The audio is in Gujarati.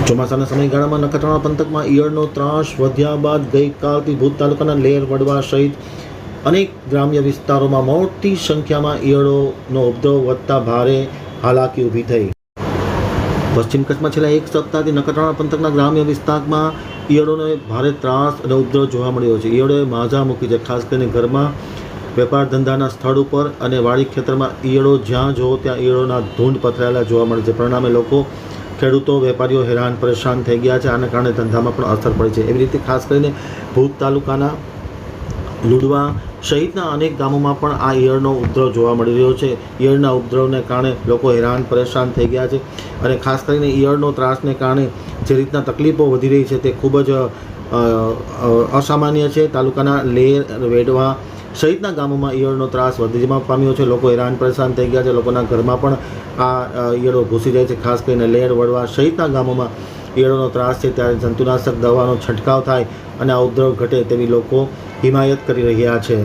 ચોમાસાના સમયગાળામાં નખત્રાણા પંથકમાં ઈયળનો ત્રાસ વધ્યા બાદ ગઈકાલથી ભૂત તાલુકાના લેર વડવા સહિત અનેક ગ્રામ્ય વિસ્તારોમાં મોટી સંખ્યામાં ઈયળોનો ઉપદ્રવ વધતા ભારે હાલાકી ઊભી થઈ. પશ્ચિમ કચ્છમાં છેલ્લા એક સપ્તાહથી નખત્રાણા પંથકના ગ્રામ્ય વિસ્તારમાં ઈયળોનો ભારે ત્રાસ અને ઉપદ્રવ જોવા મળ્યો છે. ઈયળોએ માઝા મૂકી છે. ખાસ કરીને ઘરમાં વેપાર ધંધાના સ્થળ ઉપર અને વાડી ખેતરમાં ઈયળો જ્યાં જુઓ ત્યાં ઈયળોના ધૂંડ પથરાયેલા જોવા મળે છે. પરિણામે લોકો ખેડૂતો, વેપારીઓ હેરાન, પરેશાન થઈ ગયા છે. આના કારણે ધંધામાં પણ અસર પડી છે. એવી રીતે ખાસ કરીને ભૂત તાલુકાના લુડવા સહિતના અનેક ગામોમાં પણ આ ઈયળનો ઉપદ્રવ જોવા મળી રહ્યો છે. ઈયળના ઉપદ્રવને કારણે લોકો હેરાન, પરેશાન થઈ ગયા છે અને ખાસ કરીને ઈયળનો ત્રાસને કારણે જે રીતના તકલીફો વધી રહી છે તે ખૂબ જ અસામાન્ય છે. તાલુકાના લેર વેડવા સહિતના ગામોમાં ઈયળનો ત્રાસ વધીમાં પામ્યો છે. લોકો હેરાન પરેશાન થઈ ગયા છે. લોકોના ઘરમાં પણ આ ઈયળો ઘૂસી જાય છે. ખાસ કરીને લેર વડવા સહિતના ગામોમાં ઈયળોનો ત્રાસ છે. ત્યારે જંતુનાશક દવાનો છંટકાવ થાય અને આ ઉપદ્રવ ઘટે તેવી લોકો હિમાયત કરી રહ્યા છે.